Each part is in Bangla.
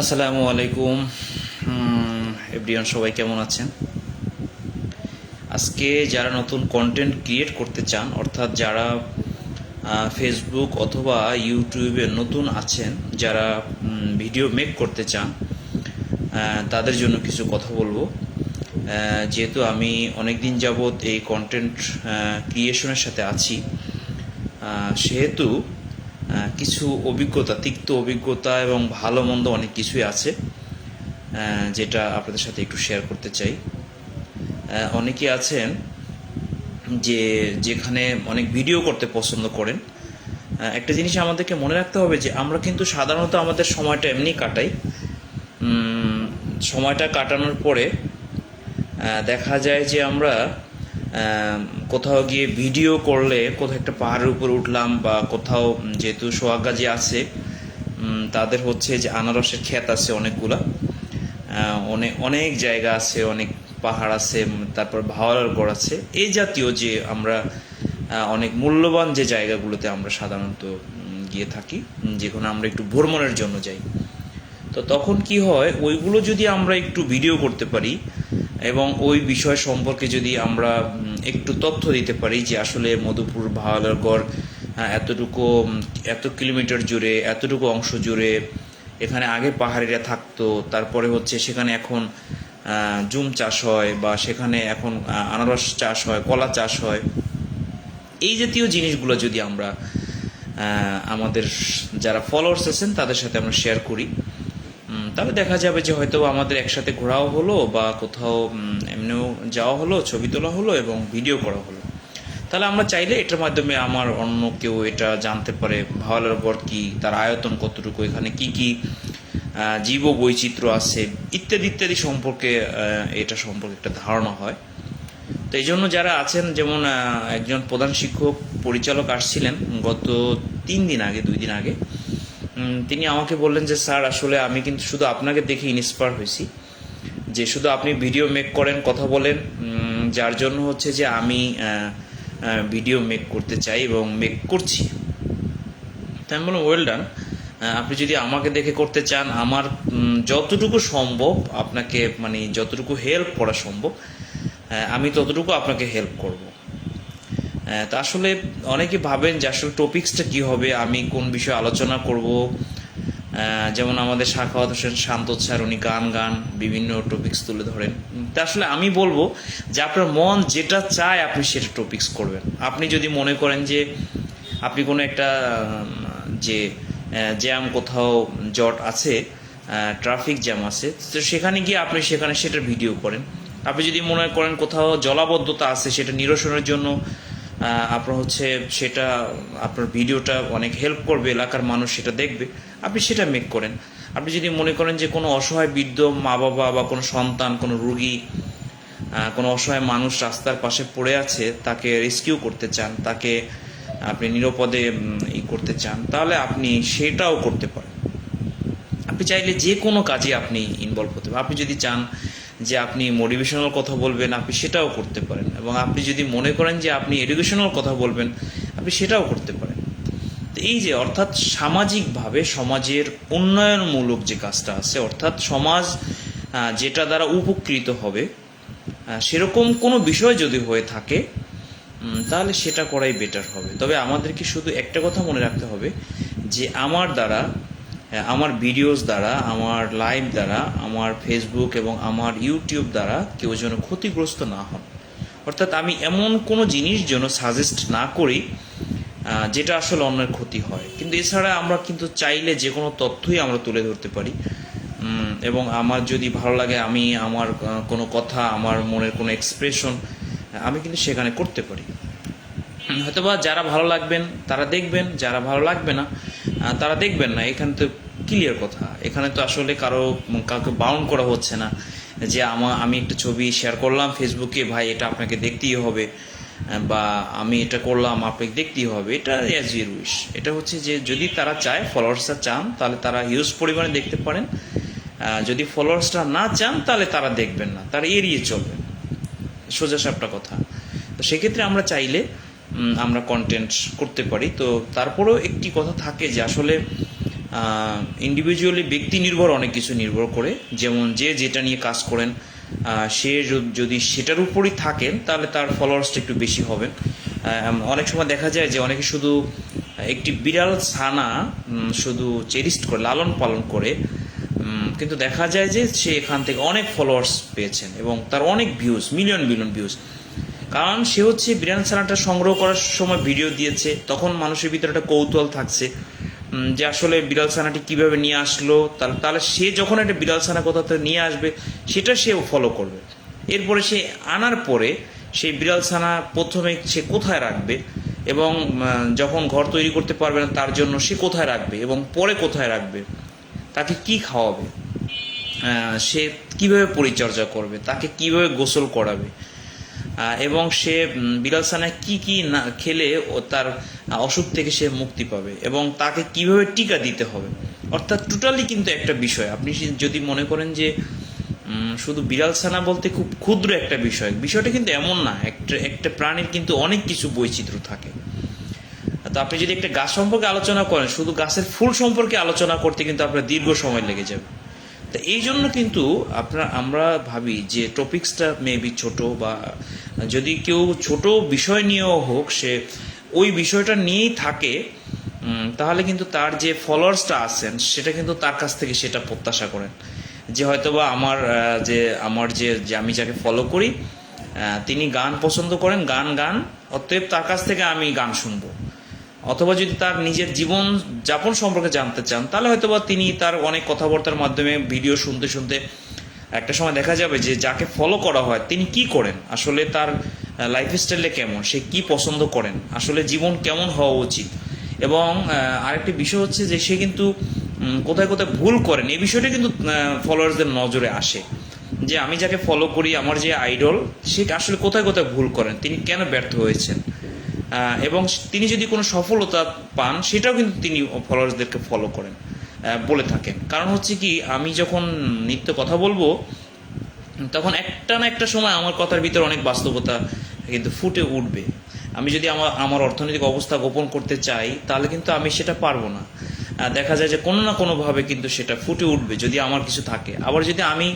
আসসালামু আলাইকুম। এভরিওয়ান সবাই কেমন আছেন? আজকে যারা নতুন কন্টেন্ট ক্রিয়েট করতে চান, অর্থাৎ যারা ফেসবুক অথবা ইউটিউবে নতুন আছেন, যারা ভিডিও মেক করতে চান তাদের জন্য কিছু কথা বলব। যেহেতু আমি অনেক দিন যাবৎ এই কন্টেন্ট ক্রিয়েশনের সাথে আছি সেহেতু কিছু অভিজ্ঞতা, তিক্ত অভিজ্ঞতা এবং ভালো মন্দ অনেক কিছুই আছে যেটা আপনাদের সাথে একটু শেয়ার করতে চাই। অনেকে আছেন যে যেখানে অনেক ভিডিও করতে পছন্দ করেন। একটা জিনিস আমাদেরকে মনে রাখতে হবে যে আমরা কিন্তু সাধারণত আমাদের সময়টা এমনি কাটাই। সময়টা কাটানোর পরে দেখা যায় যে আমরা কোথাও গিয়ে ভিডিও করলে কোথাও একটা পাহাড়ের উপর উঠলাম বা কোথাও যেহেতু সোহাগাজি আছে তাদের হচ্ছে যে আনারসের ক্ষেত আছে অনেকগুলা। অনেক অনেক জায়গা আছে, অনেক পাহাড় আছে তারপর ভাওয়ার গড় আছে। এই জাতীয় যে আমরা অনেক মূল্যবান যে জায়গাগুলোতে আমরা সাধারণত গিয়ে থাকি যেখানে আমরা একটু ভ্রমণের জন্য যাই। তো তখন কি হয়, ওইগুলো যদি আমরা একটু ভিডিও করতে পারি এবং ওই বিষয় সম্পর্কে যদি আমরা একটু তথ্য দিতে পারি যে আসলে মধুপুর ভাওয়ালার গড় এতটুকু এত কিলোমিটার জুড়ে, এতটুকু অংশ জুড়ে এখানে আগে পাহাড়িরা থাকতো, তারপরে হচ্ছে সেখানে এখন জুম চাষ হয় বা সেখানে এখন আনারস চাষ হয়, কলা চাষ হয়। এই জাতীয় জিনিসগুলো যদি আমরা আমাদের যারা ফলোয়ার্স আছেন তাদের সাথে আমরা শেয়ার করি। তাহলে দেখা যাবে যে হয়তো আমাদের একসাথে ঘোরাও হলো বা কোথাও এমনিও যাওয়া হলো, ছবি তোলা হলো এবং ভিডিও করা হলো। তাহলে আমরা চাইলে এটার মাধ্যমে আমার অন্য কেউ এটা জানতে পারে, ভাওয়ালার গড় কি, তার আয়তন কতটুকু, এখানে কি কি জীব বৈচিত্র্য আছে, ইত্যাদি ইত্যাদি সম্পর্কে এটা সম্পর্কে একটা ধারণা হয়। তো এই জন্য যারা আছেন, যেমন একজন প্রধান শিক্ষক, পরিচালক আসছিলেন গত তিন দিন আগে, দুই দিন আগে তিনি আমাকে বললেন যে, স্যার, আসলে আমি কিন্তু শুধু আপনাকে দেখে ইন্সপায়ার হয়েছি। যে শুধু আপনি ভিডিও মেক করেন, কথা বলেন যার জন্য হচ্ছে যে আমি ভিডিও মেক করতে চাই এবং মেক করছি। তাই আমি বললাম ওয়েল ডান আপনি যদি আমাকে দেখে করতে চান, আমার যতটুকু সম্ভব আপনাকে মানে যতটুকু হেল্প করা সম্ভব আমি ততটুকু আপনাকে হেল্প করব। তা আসলে অনেকে ভাবেন যে আসলে টপিক্সটা কি হবে, আমি কোন বিষয়ে আলোচনা করব। যেমন আমাদের শাখাওয়াত হোসেন, শান্ত স্যার, উনি গান গান, বিভিন্ন টপিক্স তুলে ধরেন। তা আসলে আমি বলব যে আপনার মন যেটা চায় আপনি সেটা টপিক্স করবেন। আপনি যদি মনে করেন যে আপনি কোনো একটা যে জ্যাম কোথাও জট আছে ট্রাফিক জ্যাম আছে, তো সেখানে গিয়ে আপনি সেখানে সেটার ভিডিও করেন। আপনি যদি মনে করেন কোথাও জলাবদ্ধতা আছে সেটা নিরসনের জন্য আপনার হচ্ছে সেটা, আপনার ভিডিওটা অনেক হেল্প করবে, এলাকার মানুষ সেটা দেখবে। আপনি সেটা মেক করেন। আপনি যদি মনে করেন যে কোনো অসহায় বৃদ্ধ মা বাবা বা কোনো সন্তান, কোনো রুগী কোনো অসহায় মানুষ রাস্তার পাশে পড়ে আছে, তাকে রেস্কিউ করতে চান, তাকে আপনি নিরাপদে ই করতে চান, তাহলে আপনি সেটাও করতে পারেন। আপনি চাইলে যে কোনো কাজে আপনি ইনভলভ হতে পারেন। আপনি যদি চান যে আপনি মোটিভেশনাল কথা বলবেন, আপনি সেটাও করতে পারেন। এবং আপনি যদি মনে করেন যে আপনি এডুকেশনাল কথা বলবেন, আপনি সেটাও করতে পারেন। তো এই যে, অর্থাৎ সামাজিকভাবে সমাজের উন্নয়নমূলক যে কাজটা আছে, অর্থাৎ সমাজ যেটা দ্বারা উপকৃত হবে সেরকম কোনো বিষয় যদি হয়ে থাকে তাহলে সেটা করাই বেটার হবে। তবে আমাদেরকে শুধু একটা কথা মনে রাখতে হবে যে, আমার দ্বারা আমার ভিডিওস দ্বারা, আমার লাইভ দ্বারা, আমার ফেসবুক এবং আমার ইউটিউব দ্বারা কেউ যেন ক্ষতিগ্রস্ত না হন। অর্থাৎ আমি এমন কোনো জিনিস যেন সাজেস্ট না করি যেটা আসলে অন্যের ক্ষতি হয়। কিন্তু এছাড়া আমরা কিন্তু চাইলে যে কোনো তথ্যই আমরা তুলে ধরতে পারি। এবং আমার যদি ভালো লাগে, আমি আমার কোনো কথা, আমার মনের কোনো এক্সপ্রেশন আমি কিন্তু সেখানে করতে পারি। হয়তোবা যারা ভালো লাগবেন, তারা দেখবেন, যারা ভালো লাগবে না তারা দেখবেন না, এখানে তো ক্লিয়ার কথা। এখানে তো আসলে কারও, কাউকে বাউন্ড করা হচ্ছে না যে আমা, আমি একটা ছবি শেয়ার করলাম ফেসবুকে ভাই, এটা আপনাকে দেখতেই হবে। বা, আমি এটা করলাম, আপনাকে দেখতেই হবে। এটা অ্যাজ ইউর উইশ এটা হচ্ছে যে, যদি তারা চায় ফলোয়ার্সরা চান, তাহলে তারা হিউজ পরিমাণে দেখতে পারেন। যদি ফলোয়ার্সরা না চান, তাহলে তারা দেখবেন না। তারা এড়িয়ে চলবেন। সোজা সাপটা কথা। তো সেক্ষেত্রে আমরা চাইলে আমরা কন্টেন্ট করতে পারি। তো তারপরেও একটি কথা থাকে যে আসলে ইন্ডিভিজুয়ালি ব্যক্তি নির্ভর অনেক কিছু নির্ভর করে। যেমন যে যেটা নিয়ে কাজ করেন সে যদি সেটার উপরই থাকেন তাহলে তার ফলোয়ার্সটা একটু বেশি আহ, অনেক সময় দেখা যায় যে অনেকে শুধু একটি বিড়াল ছানা শুধু চেরিস্ট করে লালন পালন করে কিন্তু দেখা যায় যে সে এখান থেকে অনেক ফলোয়ার্স পেয়েছেন এবং তার অনেক ভিউজ মিলিয়ন মিলিয়ন ভিউজ কারণ সে হচ্ছে বিরিয়ানি ছানাটা সংগ্রহ করার সময় ভিডিও দিয়েছে, তখন মানুষের ভিতরে একটা কৌতূহল থাকছে যে আসলে বিড়াল ছানাটি কীভাবে নিয়ে আসলো তাহলে তাহলে সে যখন একটা বিড়াল ছানা কোথাও নিয়ে আসবে, সেটা সে ফলো করবে। এরপরে সে আনার পরে সেই বিড়াল ছানা প্রথমে সে কোথায় রাখবে এবং যখন ঘর তৈরি করতে পারবে না, তার জন্য সে কোথায় রাখবে এবং পরে কোথায় রাখবে, তাকে কি খাওয়াবে সে কীভাবে পরিচর্যা করবে, তাকে কীভাবে গোসল করাবে এবং সে ছানায় কি কি না খেলে ও তার অসুখ থেকে সে মুক্তি পাবে এবং তাকে কীভাবে টিকা দিতে হবে। অর্থাৎ টোটালি কিন্তু একটা বিষয়। আপনি যদি মনে করেন যে শুধু বিড়াল ছানা বলতে খুব ক্ষুদ্র একটা বিষয়, বিষয়টা কিন্তু এমন না। একটা একটা প্রাণীর কিন্তু অনেক কিছু বৈচিত্র্য থাকে। তো আপনি যদি একটা গাছ সম্পর্কে আলোচনা করেন, শুধু গাছের ফুল সম্পর্কে আলোচনা করতে কিন্তু আপনার দীর্ঘ সময় লেগে যাবে। তো এই জন্য কিন্তু আপনার, আমরা ভাবি যে টপিক্সটা মেবি ছোট বা যদি কেউ ছোট বিষয় নিয়েও হোক, সে ওই বিষয়টা নিয়েই থাকে তাহলে কিন্তু তার যে ফলোয়ার্সটা আছেন, সেটা কিন্তু তার কাছ থেকে সেটা প্রত্যাশা করেন। যে হয়তোবা আমার যে আমার যে যে আমি যাকে ফলো করি তিনি গান পছন্দ করেন, গান গান, অতএব তার কাছ থেকে আমি গান শুনব। অথবা যদি তার নিজের জীবন যাপন সম্পর্কে জানতে চান, তাহলে হয়তোবা তিনি তার অনেক কথাবার্তার মাধ্যমে ভিডিও শুনতে শুনতে একটা সময় দেখা যাবে যে যাকে ফলো করা হয়, তিনি কি করেন? আসলে তার লাইফ স্টাইলে কেমন? সে কি পছন্দ করেন? আসলে জীবন কেমন হওয়া উচিত? এবং আরেকটি বিষয় হচ্ছে যে সে কিন্তু কোথায় কোথায় ভুল করেন। এই বিষয়টা কিন্তু ফলোয়ার্সদের নজরে আসে। যে আমি যাকে ফলো করি, আমার যে আইডল সে আসলে কোথায় কোথায় ভুল করেন? তিনি কেন ব্যর্থ হয়েছেন? এবং তিনি যদি কোনো সফলতা পান, সেটাও কিন্তু তিনি ফলোয়ার্সদেরকে ফলো করেন বলে থাকেন। কারণ হচ্ছে কি, আমি যখন নিত্য কথা বলব, তখন একটা না একটা সময় আমার কথার ভিতরে অনেক বাস্তবতা কিন্তু ফুটে উঠবে। আমি যদি আমার আমার অর্থনৈতিক অবস্থা গোপন করতে চাই, তাহলে কিন্তু আমি সেটা পারব না। দেখা যায় যে কোনো না কোনোভাবে কিন্তু সেটা ফুটে উঠবে যদি আমার কিছু থাকে। আবার যদি আমি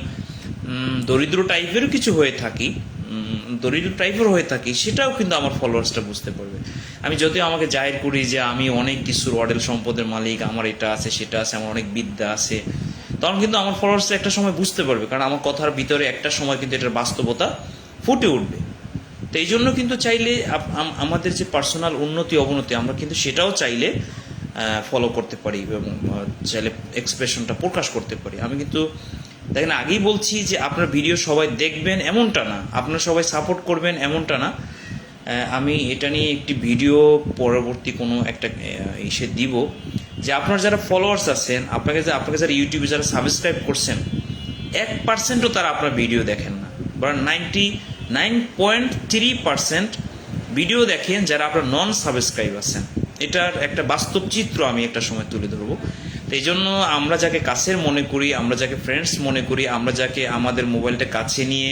দরিদ্র টাইপেরও কিছু হয়ে থাকি দরিদ্র টাইপের হয়ে থাকি, সেটাও কিন্তু আমার ফলোয়ার্সটা বুঝতে পারবে। আমি যদিও আমাকে জাহির করি যে আমি অনেক কিছুর অডেল সম্পদের মালিক, আমার এটা আছে, সেটা আছে, আমার অনেক বিদ্যা আছে, তখন কিন্তু আমার ফলোয়ার্স একটা সময় বুঝতে পারবে, কারণ আমার কথার ভিতরে একটা সময় কিন্তু এটার বাস্তবতা ফুটে উঠবে। তো এই জন্য কিন্তু চাইলে আমাদের যে পার্সোনাল উন্নতি, অবনতি, আমরা কিন্তু সেটাও চাইলে ফলো করতে পারি এবং চাইলে এক্সপ্রেশনটা প্রকাশ করতে পারি। আমি কিন্তু দেখেন আগেই বলছি যে আপনার ভিডিও সবাই দেখবেন এমনটা না। আপনারা সবাই সাপোর্ট করবেন এমনটা না। আমি এটা নিয়ে একটি ভিডিও পরবর্তী কোনো একটা ইসে দিব যে আপনার যারা ফলোয়ার্স আছেন, আপনাকে যে, আপনাকে যারা ইউটিউবে যারা সাবস্ক্রাইব করছেন, এক পার্সেন্টও তারা আপনার ভিডিও দেখেন না। বা ninety nine point three percent video দেখেন যারা আপনার নন সাবস্ক্রাইব আছেন। এটার একটা বাস্তব চিত্র আমি একটা সময় তুলে ধরবো। এই জন্য আমরা যাকে কাছের মনে করি, আমরা যাকে ফ্রেন্ডস মনে করি, আমরা যাকে আমাদের মোবাইলটা কাছে নিয়ে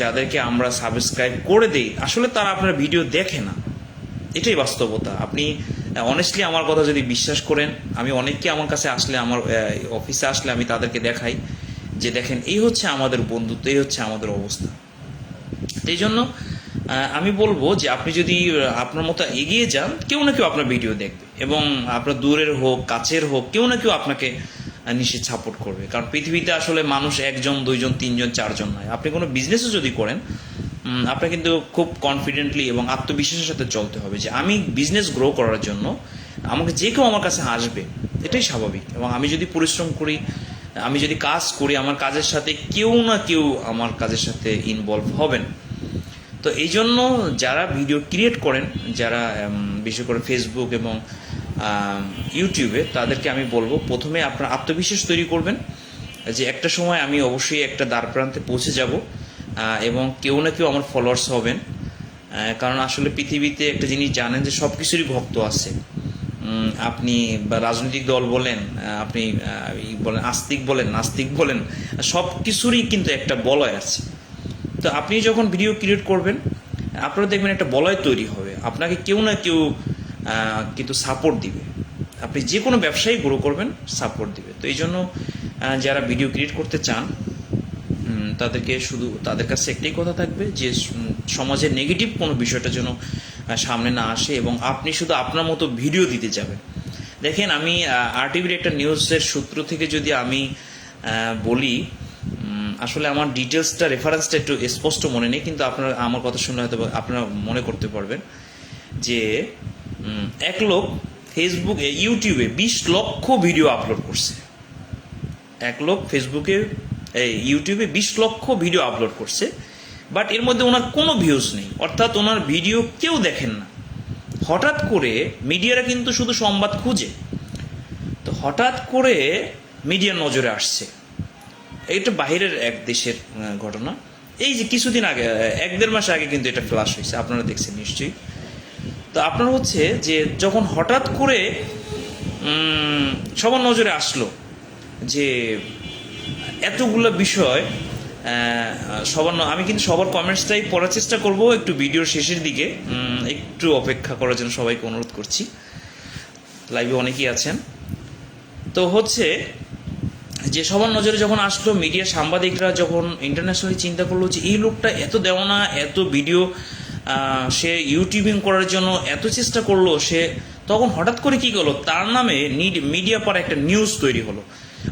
যাদেরকে আমরা সাবস্ক্রাইব করে দেই, আসলে তারা আপনার ভিডিও দেখে না। এটাই বাস্তবতা। আপনি অনেস্টলি আমার কথা যদি বিশ্বাস করেন, আমি অনেককে আমার কাছে আসলে, আমার অফিসে আসলে আমি তাদেরকে দেখাই যে দেখেন, এই হচ্ছে আমাদের বন্ধুত্ব, এই হচ্ছে আমাদের অবস্থা। এই জন্য আমি বলব যে আপনি যদি আপনার মতো এগিয়ে যান, কেউ না কেউ আপনার ভিডিও দেখবে। এবং আপনার দূরের হোক কাছের হোক কেউ না কেউ আপনাকে নিশ্চিত সাপোর্ট করবে। কারণ পৃথিবীতে আসলে মানুষ একজন দুইজন তিনজন চারজন নয়। আপনি কোনো বিজনেসও যদি করেন উম, আপনাকে কিন্তু খুব কনফিডেন্টলি এবং আত্মবিশ্বাসের সাথে চলতে হবে যে আমি বিজনেস গ্রো করার জন্য আমাকে যে কেউ আমার কাছে আসবে এটাই স্বাভাবিক। এবং আমি যদি পরিশ্রম করি আমি যদি কাজ করি আমার কাজের সাথে কেউ না কেউ আমার কাজের সাথে ইনভলভ হবেন। তো এই জন্য যারা ভিডিও ক্রিয়েট করেন যারা বিশেষ করে ফেসবুক এবং ইউটিউবে তাদেরকে আমি বলব, প্রথমে আপনার আত্মবিশ্বাস তৈরি করবেন যে একটা সময় আমি অবশ্যই একটা দ্বার প্রান্তে পৌঁছে যাব এবং কেউ না কেউ আমার ফলোয়ার্স হবেন। কারণ আসলে পৃথিবীতে একটা জিনিস জানেন যে সব কিছুরই ভক্ত আছে। আপনি রাজনৈতিক দল বলেন আপনি বলেন, আস্তিক বলেন, নাস্তিক বলেন সব কিছুরই কিন্তু একটা বলয় আছে। তো আপনি যখন ভিডিও ক্রিয়েট করবেন, আপনারা দেখবেন একটা বলয় তৈরি হবে। আপনাকে কেউ না কেউ কিন্তু সাপোর্ট দিবে। আপনি যে কোনো ব্যবসায়ী গ্রো করবেন সাপোর্ট দিবে। তো এই জন্য যারা ভিডিও ক্রিয়েট করতে চান তাদেরকে শুধু, তাদের কাছে একটাই কথা থাকবে যে সমাজের নেগেটিভ কোনো বিষয়টা যেন সামনে না আসে এবং আপনি শুধু আপনার মতো ভিডিও দিতে যাবেন। দেখেন, আমি আরটিভির একটা নিউজের সূত্র থেকে যদি আমি বলি আসলে আমার ডিটেলসটা রেফারেন্সটা একটু স্পষ্ট মনে নেই, কিন্তু আপনারা আমার কথা শুনলে হয়তো আপনারা মনে করতে পারবেন যে এক লোক ফেসবুকে, ইউটিউবে বিশ লক্ষ ভিডিও আপলোড করছে। এক লোক ফেসবুকে ইউটিউবে বিশ লক্ষ ভিডিও আপলোড করছে, বাট এর মধ্যে ওনার কোনো ভিউজ নেই। অর্থাৎ ওনার ভিডিও কেউ দেখেন না। হঠাৎ করে মিডিয়ারা কিন্তু শুধু সংবাদ খুঁজে। তো হঠাৎ করে মিডিয়ার নজরে আসছে। এটা বাইরের এক দেশের ঘটনা। এই যে কিছুদিন আগে এক দেড় মাস আগে কিন্তু এটা ফ্লাশ হয়েছে। আপনারা দেখছেন নিশ্চয়ই। তো আপনার হচ্ছে যে যখন হঠাৎ করে সবার নজরে আসলো যে এতগুলো বিষয় সবার আমি কিন্তু সবার কমেন্টসটাই পড়ার চেষ্টা করব একটু ভিডিওর শেষের দিকে। একটু অপেক্ষা করার জন্য সবাইকে অনুরোধ করছি। লাইভে অনেকেই আছেন। তো হচ্ছে যে সবার নজরে যখন আসলো মিডিয়া সাংবাদিকরা যখন ইন্টারন্যাশনালি চিন্তা করল যে, এই লোকটা এত দেওয়ানা, এত ভিডিও সে ইউটিউবিং করার জন্য এত চেষ্টা করল, সে তখন হঠাৎ করে কি করল, তার নামে মিডিয়া পর একটা নিউজ তৈরি হলো।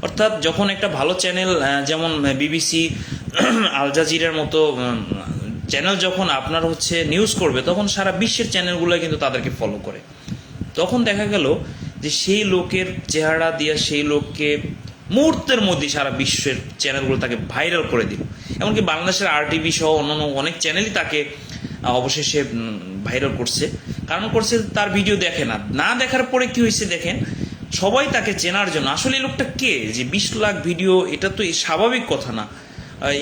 অর্থাৎ যখন একটা ভালো চ্যানেল যেমন বিবিসি আল জাজিরার মতো চ্যানেল যখন আপনার হচ্ছে নিউজ করবে, তখন সারা বিশ্বের চ্যানেলগুলো কিন্তু তাদেরকে ফলো করে। তখন দেখা গেল যে সেই লোকের চেহারা দিয়ে সেই লোককে মুহূর্তের মধ্যে সারা বিশ্বের চ্যানেলগুলো তাকে ভাইরাল করে দিল। এমনকি বাংলাদেশের আর টিভি সহ অন্যান্য অনেক চ্যানেলই তাকে অবশেষে ভাইরাল করছে। কারণ করছে তার ভিডিও দেখে না। না দেখার পরে কি হয়েছে দেখেন, সবাই তাকে চেনার জন্য। আসলে এই লোকটা কে? যে বিশ লাখ ভিডিও এটা তো স্বাভাবিক কথা না।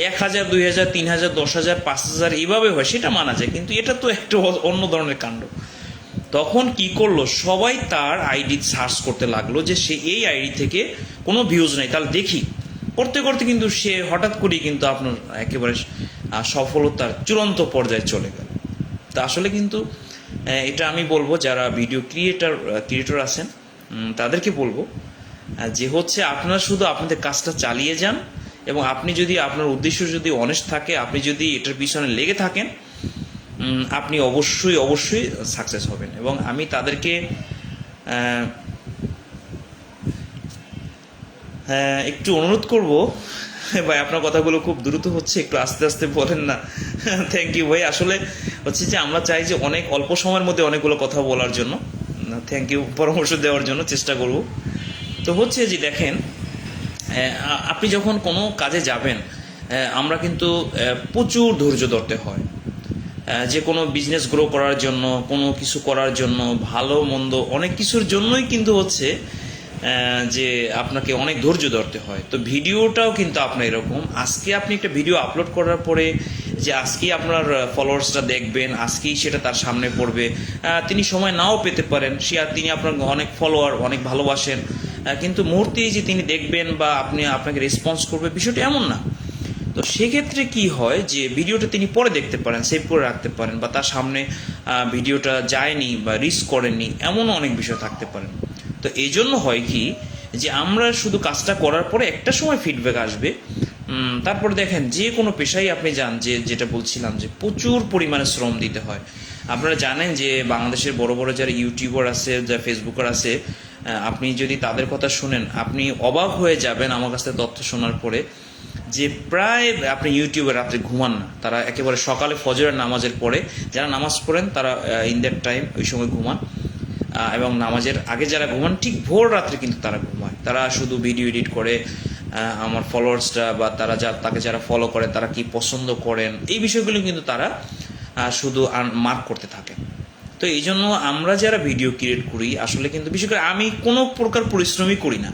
এক হাজার, দুই হাজার, তিন হাজার, দশ হাজার, পাঁচ হাজার এইভাবে হয়, সেটা মানা যায়। কিন্তু এটা তো একটা অন্য ধরনের কাণ্ড। তখন কি করল? সবাই তার আইডি সার্চ করতে লাগল যে সে এই আইডি থেকে কোনো ভিউজ নেই। তাহলে দেখি। করতে করতে কিন্তু সে হঠাৎ করেই কিন্তু আপনার একেবারে সফলতার চূড়ান্ত পর্যায়ে চলে গেল। তা আসলে কিন্তু এটা আমি বলব যারা ভিডিও ক্রিয়েটার ক্রিয়েটর আছেন তাদেরকে বলব যে হচ্ছে আপনারা শুধু আপনাদের কাজটা চালিয়ে যান এবং আপনি যদি আপনার উদ্দেশ্য যদি অনেস্ট থাকে, আপনি যদি এটার পিছনে লেগে থাকেন আপনি অবশ্যই অবশ্যই সাকসেস হবেন। এবং আমি তাদেরকে একটু অনুরোধ করব, ভাই আপনার কথাগুলো খুব দ্রুত হচ্ছে, একটু আস্তে আস্তে বলেন না। থ্যাংক ইউ ভাই। আসলে হচ্ছে যে আমরা চাই যে অনেক অল্প সময়ের মধ্যে অনেকগুলো কথা বলার জন্য। থ্যাংক ইউ পরামর্শ দেওয়ার জন্য চেষ্টা করব। তো হচ্ছে যে দেখেন আপনি যখন কোনো কাজে যাবেন আমরা কিন্তু প্রচুর ধৈর্য ধরতে হয়। যে কোনো বিজনেস গ্রো করার জন্য, কোনো কিছু করার জন্য, ভালো, মন্দ, অনেক কিছুর জন্যই কিন্তু হচ্ছে যে আপনাকে অনেক ধৈর্য ধরতে হয়। তো ভিডিওটাও কিন্তু আপনার এরকম। আজকে আপনি একটা ভিডিও আপলোড করার পরে যে আজকেই আপনার ফলোয়ার্সটা দেখবেন, আজকেই সেটা তার সামনে পড়বে। তিনি সময় নাও পেতে পারেন। সে আর তিনি আপনার অনেক ফলোয়ার অনেক ভালোবাসেন। কিন্তু মুহূর্তেই যে তিনি দেখবেন বা আপনি আপনাকে রেসপন্স করবে, বিষয়টা এমন না। তো সেক্ষেত্রে কি হয় যে ভিডিওটা তিনি পরে দেখতে পারেন সেভ করে রাখতে পারেন বা তার সামনে ভিডিওটা যায়নি বা রিস্ক করেননি, এমনও অনেক বিষয় থাকতে পারেন তো এই জন্য হয় কি যে আমরা শুধু কাজটা করার পরে একটা সময় ফিডব্যাক আসবে। তারপরে দেখেন, যে কোনো পেশায় আপনি যান, যে যেটা বলছিলাম যে প্রচুর পরিমাণে শ্রম দিতে হয়। আপনারা জানেন যে বাংলাদেশের বড় বড় যারা ইউটিউবার আছে, যারা ফেসবুকার আছে আপনি যদি তাদের কথা শুনেন, আপনি অবাক হয়ে যাবেন আমার কাছ থেকে তথ্য শোনার পরে যে প্রায় আপনি ইউটিউবে রাত্রে ঘুমান না। তারা একেবারে সকালে ফজরের নামাজের পরে যারা নামাজ পড়েন, তারা ইন দ্যাট টাইম ওই সময় ঘুমান। এবং নামাজের আগে যারা ঘুমান, ঠিক ভোর রাত্রে কিন্তু তারা ঘুমায়। তারা শুধু ভিডিও এডিট করে আমার ফলোয়ার্সরা বা তারা যা, তাকে যারা ফলো করে, তারা কি পছন্দ করেন, এই বিষয়গুলো কিন্তু তারা শুধু মার্ক করতে থাকে। তো এই জন্য আমরা যারা ভিডিও ক্রিয়েট করি, আসলে কিন্তু বিশেষ করে আমি কোনো প্রকার পরিশ্রমই করি না।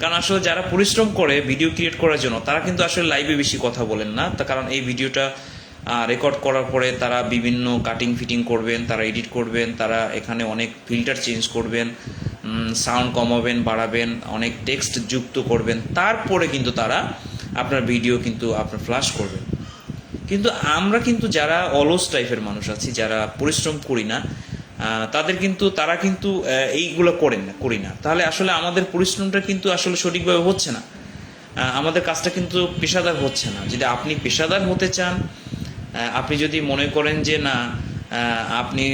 কারণ আসলে যারা পরিশ্রম করে ভিডিও ক্রিয়েট করার জন্য, তারা কিন্তু আসলে লাইভে বেশি কথা বলেন না। তার কারণ এই ভিডিওটা রেকর্ড করার পরে তারা বিভিন্ন কাটিং ফিটিং করবেন, তারা এডিট করবেন, তারা এখানে অনেক ফিল্টার চেঞ্জ করবেন। সাউন্ড কমাবেন, বাড়াবেন, অনেক টেক্সট যুক্ত করবেন, তারপরে কিন্তু তারা আপনার ভিডিও কিন্তু আপনার ফ্লাশ করবেন কিন্তু আমরা কিন্তু যারা অলস টাইপের মানুষ আছি, যারা পরিশ্রম করি না তাদের কিন্তু, তারা কিন্তু এইগুলো করেন না, করি না। তাহলে আসলে আমাদের পরিশ্রমটা কিন্তু আসলে সঠিকভাবে হচ্ছে না। আমাদের কাজটা কিন্তু পেশাদার হচ্ছে না। যদি আপনি পেশাদার হতে চান আপনি যদি মনে করেন যে না আপনি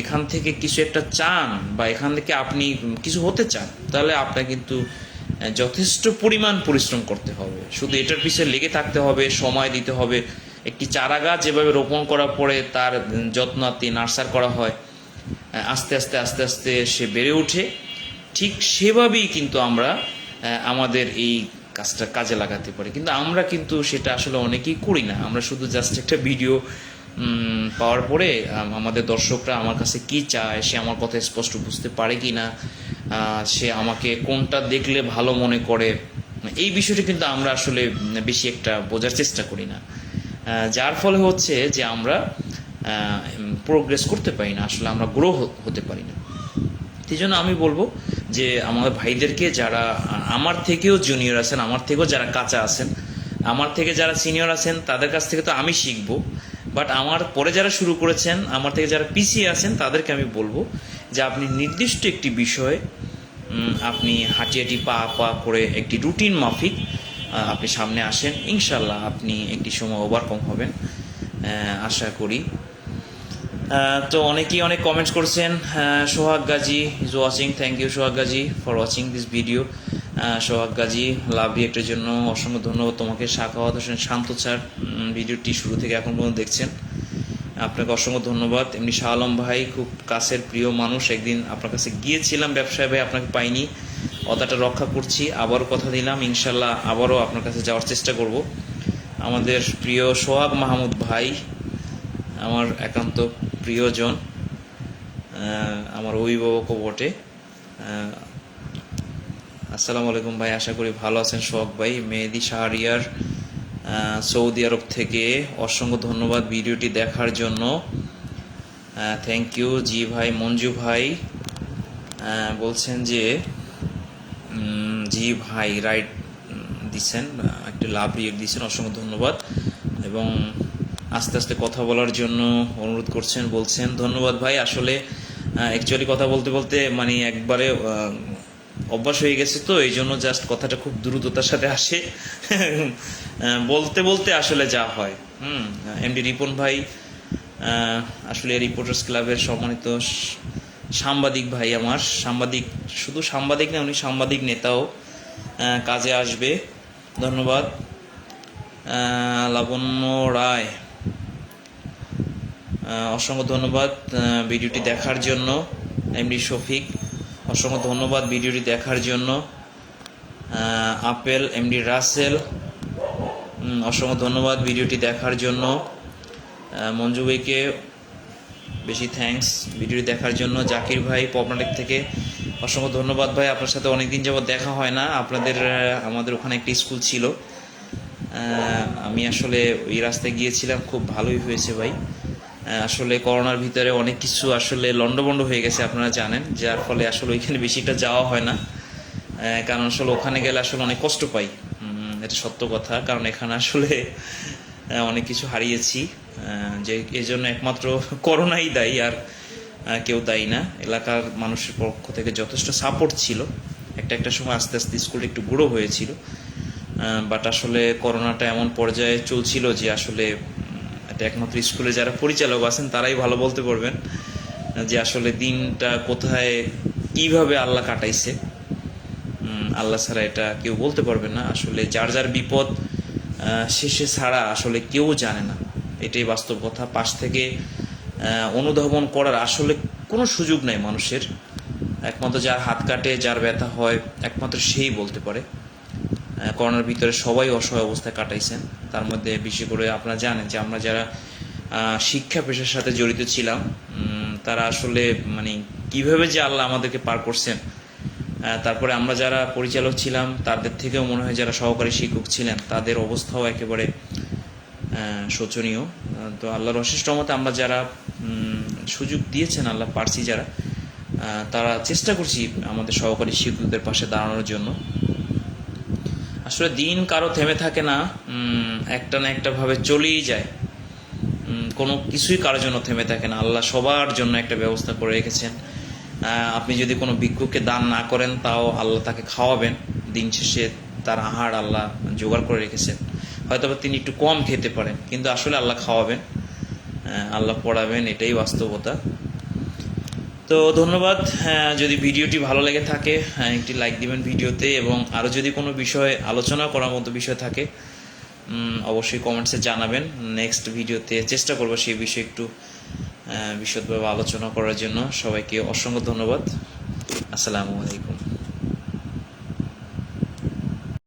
এখান থেকে কিছু একটা চান বা এখান থেকে আপনি কিছু হতে চান, তাহলে আপনার কিন্তু যথেষ্ট পরিমাণ পরিশ্রম করতে হবে। শুধু এটার পিছনে লেগে থাকতে হবে, সময় দিতে হবে। একটি চারা গাছ যেভাবে রোপণ করার পরে তার যত্নার্থী নার্সার করা হয় আস্তে আস্তে আস্তে আস্তে সে বেড়ে ওঠে। ঠিক সেভাবেই কিন্তু আমরা আমাদের এই কাজটা কাজে লাগাতে পারি। কিন্তু আমরা কিন্তু সেটা আসলে অনেকেই করি না। আমরা শুধু জাস্ট একটা ভিডিও পাওয়ার পরে আমাদের দর্শকরা আমার কাছে কি চায়, সে আমার কথা স্পষ্ট বুঝতে পারে কি না সে আমাকে কোনটা দেখলে ভালো মনে করে, এই বিষয়টি কিন্তু আমরা আসলে বেশি একটা বোঝার চেষ্টা করি না। যার ফলে হচ্ছে যে আমরা প্রোগ্রেস করতে পারি না, আসলে আমরা গ্রো হতে পারি না। সেই জন্য আমি বলব যে আমাদের ভাইদেরকে যারা আমার থেকেও জুনিয়র আছেন, আমার থেকেও যারা কাঁচা আছেন, আমার থেকে যারা সিনিয়র আছেন, তাদের কাছ থেকে তো আমি শিখব। বাট আমার পরে যারা শুরু করেছেন, আমার থেকে যারা পিছিয়ে আছেন, তাদেরকে আমি বলব যে আপনি নির্দিষ্ট একটি বিষয়ে আপনি হাঁটি হাঁটি পা পা করে একটি রুটিন মাফিক আপনি সামনে আসেন। ইনশাল্লাহ আপনি একটি সময় ওভারকম হবেন। আশা করি। তো অনেকেই অনেক কমেন্টস করছেন Sohag Gazi is watching thank you Sohag Gazi for watching this video Sohag Gazi, love রিয়েক্টের জন্য অসংখ্য ধন্যবাদ তোমাকে। শাখাওয়াত হোসেন শান্ত স্যার ভিডিওটি শুরু থেকে এখন পর্যন্ত দেখছেন। আপনাকে অসংখ্য ধন্যবাদ। এমনি শাহ আলম ভাই খুব কাছের প্রিয় মানুষ। একদিন আপনার কাছে গিয়েছিলাম ব্যবসায়, ভাই, আপনাকে পাইনি। কথাটা রক্ষা করছি, আবারও কথা দিলাম। ইনশাল্লাহ আবারও আপনার কাছে যাওয়ার চেষ্টা করব। আমাদের প্রিয় সোহাগ মাহমুদ ভাই, আমার একান্ত প্রিয়জন আমার অভিভাবকও বটে। আসসালামু আলাইকুম ভাই, আশা করি ভালো আছেন সোহাগ ভাই। মেহেদি শাহরিয়ার সৌদি আরব থেকে অসংখ্য ধন্যবাদ ভিডিওটি দেখার জন্য। থ্যাংক ইউ জি ভাই, মঞ্জু ভাই। বলছেন যে জি ভাই রাইট দিচ্ছেন একটি লাভ রিয়েক্ট দিচ্ছেন অসংখ্য ধন্যবাদ। এবং আস্তে আস্তে কথা বলার জন্য অনুরোধ করছেন, বলছেন, ধন্যবাদ ভাই। আসলে অ্যাকচুয়ালি কথা বলতে বলতে মানে একবারে অভ্যাস হয়ে গেছে তো, এই জন্য জাস্ট কথাটা খুব দ্রুততার সাথে আসে। বলতে বলতে আসলে যা হয়। হুম এমডি রিপন ভাই আসলে রিপোর্টার্স ক্লাবের সম্মানিত সাংবাদিক ভাই আমার। সাংবাদিক, শুধু সাংবাদিক না, উনি সাংবাদিক নেতাও কাজে আসবে। ধন্যবাদ। লাবণ্য রায় অসংখ্য ধন্যবাদ ভিডিওটি দেখার জন্য। এমডি শফিক অসংখ্য ধন্যবাদ ভিডিওটি দেখার জন্য। আপেল এমডি রাসেল অসংখ্য ধন্যবাদ ভিডিওটি দেখার জন্য। মঞ্জু ভাইকে বেশি থ্যাঙ্কস ভিডিওটি দেখার জন্য। জাকির ভাই, পপনাটেক থেকে অসংখ্য ধন্যবাদ ভাই। আপনার সাথে অনেকদিন যাবত দেখা হয় না। আপনাদের আমাদের ওখানে একটি স্কুল ছিল। আমি আসলে ওই রাস্তায় গিয়েছিলাম। খুব ভালোই হয়েছে ভাই। আসলে করোনার ভিতরে অনেক কিছু আসলে লন্ডভন্ড হয়ে গেছে, আপনারা জানেন, যার ফলে আসলে ওইখানে বেশিটা যাওয়া হয় না। কারণ আসলে ওখানে গেলে আসলে অনেক কষ্ট পাই। এটা সত্য কথা, কারণ এখানে আসলে অনেক কিছু হারিয়েছি। যে, এই জন্য একমাত্র করোনাই দায়ী, আর কেউ দায়ী না। এলাকার মানুষের পক্ষ থেকে যথেষ্ট সাপোর্ট ছিল। একটা একটা সময় আস্তে আস্তে স্কুল একটু বুড়ো হয়েছিল। বাট আসলে করোনাটা এমন পর্যায়ে চলছিল যে আসলে এটা একমাত্র স্কুলে যারা পরিচালক আছেন, তারাই ভালো বলতে পারবেন, যে আসলে দিনটা কোথায়, কীভাবে আল্লাহ কাটাইছে। আল্লাহ ছাড়া এটা কেউ বলতে পারবে না। আসলে যার যার বিপদ শেষে ছাড়া আসলে কেউ জানে না। এটাই বাস্তব কথা। পাশ থেকে অনুধাবন করার আসলে কোনো সুযোগ নাই মানুষের। একমাত্র যার হাত কাটে, যার ব্যথা হয়, একমাত্র সেই বলতে পারে। করোনার ভিতরে সবাই অসহায় অবস্থায় কাটাইছেন। তার মধ্যে বিশেষ করে আপনারা জানেন যে আমরা যারা শিক্ষা পেশার সাথে জড়িত ছিলাম তারা আসলে মানে কীভাবে যে আল্লাহ আমাদেরকে পার করছেন তারপরে আমরা যারা পরিচালক ছিলাম, তাদের থেকেও মনে হয় যারা সহকারী শিক্ষক ছিলেন, তাদের অবস্থাও একেবারে শোচনীয়। তো আল্লাহর অশেষ রহমতে আমরা যারা সুযোগ দিয়েছেন, আল্লাহ পারছি যারা তারা চেষ্টা করছি আমাদের সহকারী শিক্ষকদের পাশে দাঁড়ানোর জন্য। আসলে দিন কারও থেমে থাকে না একটা না একটা ভাবে চলেই যায়। কোনো কিছুই কারোর জন্য থেমে থাকে না। আল্লাহ সবার জন্য একটা ব্যবস্থা করে রেখেছেন। আপনি যদি কোনো ভিক্ষুককে দান না করেন, তাও আল্লাহ তাকে খাওয়াবেন। দিন শেষে তার আহার আল্লাহ জোগাড় করে রেখেছেন। হয়তো তিনি একটু কম খেতে পারেন, কিন্তু আসলে আল্লাহ খাওয়াবেন। আল্লাহ পড়াবেন, এটাই বাস্তবতা। তো ধন্যবাদ। হ্যাঁ, যদি ভিডিওটি ভালো লেগে থাকে হ্যাঁ, একটি লাইক দিবেন ভিডিওতে এবং আরও যদি কোনো বিষয়ে আলোচনা করার মতো বিষয় থাকে অবশ্যই কমেন্টসে জানাবেন। নেক্সট ভিডিওতে চেষ্টা করব সেই বিষয়ে একটু বিশদভাবে আলোচনা করার জন্য। সবাইকে অসংখ্য ধন্যবাদ। আসসালামু আলাইকুম।